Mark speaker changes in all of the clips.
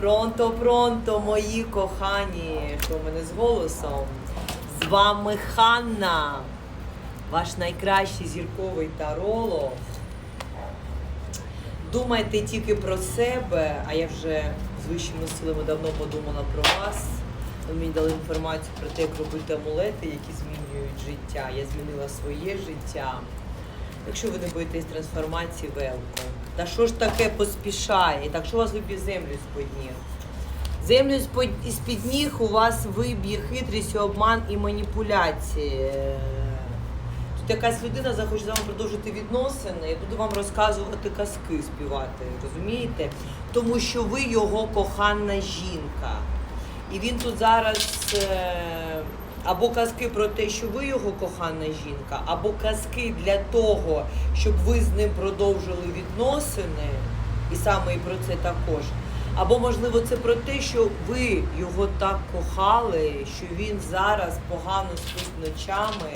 Speaker 1: Пронто, пронто, мої кохані, що в мене з голосом. З вами Ханна, ваш найкращий зірковий таролог. Думайте тільки про себе, а я вже з вищими силами давно подумала про вас. Ви мені дали інформацію про те, як робити амулети, які змінюють життя. Я змінила своє життя. Якщо ви не боїтесь трансформації, велко. Та що ж таке поспішає? Так що у вас виб'є землю з-під ніг? Землю з-під- ніг у вас виб'є хитрість, обман і маніпуляції. Тут якась людина захоче з вами продовжити відносини і буде вам розказувати казки співати, розумієте? Тому що ви його кохана жінка. І він тут зараз е, або казки про те, що ви його кохана жінка, або казки для того, щоб ви з ним продовжили відносини, і саме і про це також. Або, можливо, це про те, що ви його так кохали, що він зараз погано спить ночами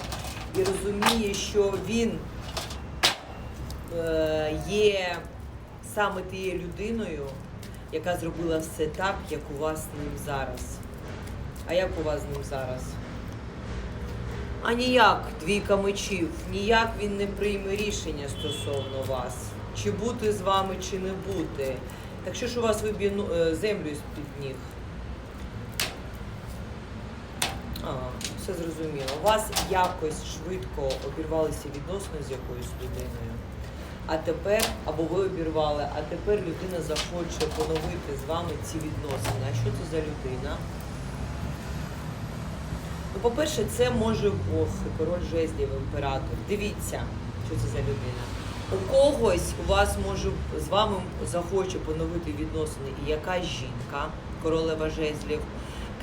Speaker 1: і розуміє, що він е, є саме тією людиною, яка зробила все так, як у вас з ним зараз. А як у вас з ним зараз? А ніяк двійка мечів, ніяк він не прийме рішення стосовно вас. Чи бути з вами, чи не бути. Так що ж у вас виб'є ну, е, землю з-під ніг? А, все зрозуміло. У вас якось швидко обірвалися відносини з якоюсь людиною. А тепер, або ви обірвали, а тепер людина захоче поновити з вами ці відносини. А що це за людина? По-перше, це може Бог, король жезлів, імператор. Дивіться, що це за людина. У когось у вас може з вами захоче поновити відносини і якась жінка, королева жезлів,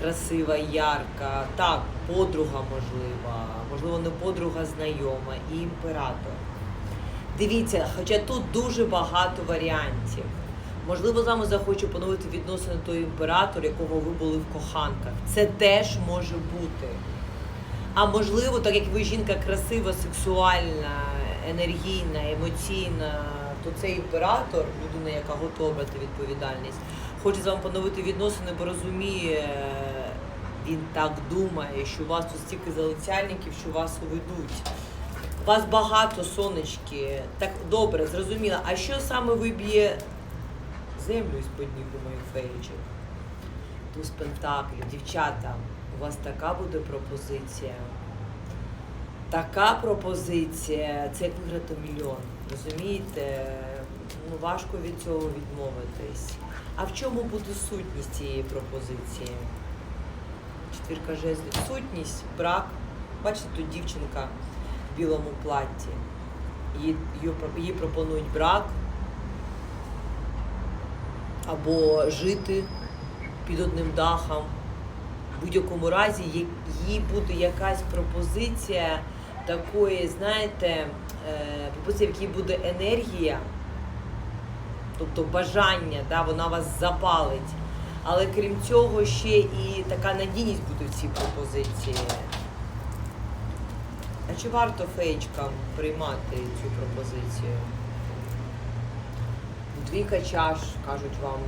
Speaker 1: красива, ярка, так, подруга можлива, можливо, не подруга знайома, і імператор. Дивіться, хоча тут дуже багато варіантів. Можливо, з вами захоче поновити відносини той імператор, якого ви були в коханках. Це теж може бути. А можливо, так як ви жінка красива, сексуальна, енергійна, емоційна, то цей імператор, людина, яка готова брати відповідальність, хоче з вами поновити відносини, бо розуміє, він так думає, що у вас тут стільки залицяльників, що вас уведуть. Вас багато, сонечки. Так добре, зрозуміла. А що саме виб'є землю з-під ніг у моїх феєчок? Туз пентаклів, дівчата, у вас така буде пропозиція. Така пропозиція, це як виграти мільйон. Розумієте? Ну, важко від цього відмовитись. А в чому буде сутність цієї пропозиції? Четвірка жезлів. Сутність, брак. Бачите, тут дівчинка в білому платті. Їй пропонують брак або жити під одним дахом. В будь-якому разі їй буде якась пропозиція такої, знаєте, е, пропозиція, в якій буде енергія, тобто бажання, да, вона вас запалить. Але крім цього, ще і така надійність буде в цій пропозиції. А чи варто феєчкам приймати цю пропозицію? Двійка чаш, кажуть вам,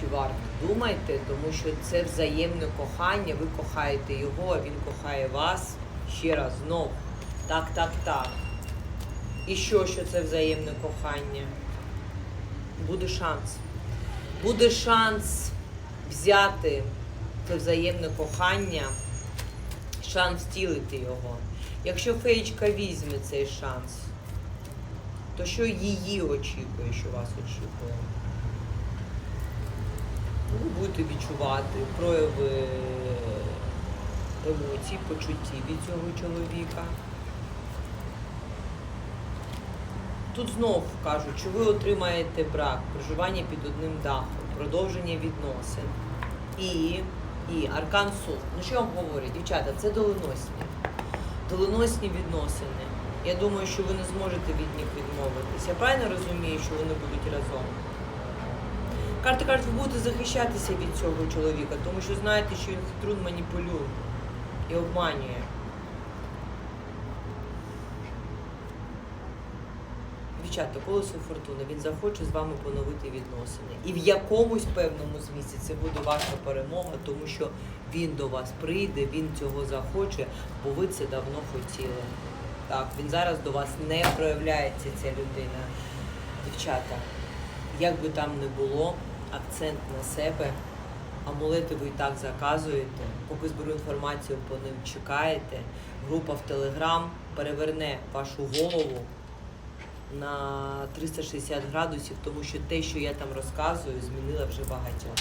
Speaker 1: чи варто. Думайте, тому що це взаємне кохання, ви кохаєте його, а він кохає вас. Ще раз, знов. Так, так, так. І що, що це взаємне кохання? Буде шанс. Буде шанс взяти це взаємне кохання, шанс втілити його. Якщо феєчка візьме цей шанс, то що її очікує, що вас очікує? Ну, Ви будете відчувати прояви емоцій, почуттів від цього чоловіка. Тут знов кажуть, що ви отримаєте брак, проживання під одним дахом, продовження відносин. І, і аркан суд. Ну що вам говорю, дівчата, це доленосні. Доленосні відносини. Я думаю, що ви не зможете від них відмовитися. Я правильно розумію, що вони будуть разом? Карти кажуть, ви будете захищатися від цього чоловіка, тому що знаєте, що він хитрун маніпулює і обманює. Дівчата, колесо фортуни, він захоче з вами поновити відносини. І в якомусь певному змісті це буде ваша перемога, тому що він до вас прийде, він цього захоче, бо ви це давно хотіли. Так, він зараз до вас не проявляється, ця людина. Дівчата, як би там не було, акцент на себе. Амулети ви і так заказуєте. Поки зберу інформацію, по ним чекаєте. Група в Телеграм переверне вашу голову на 360 градусів, тому що те, що я там розказую, змінила вже багатьох.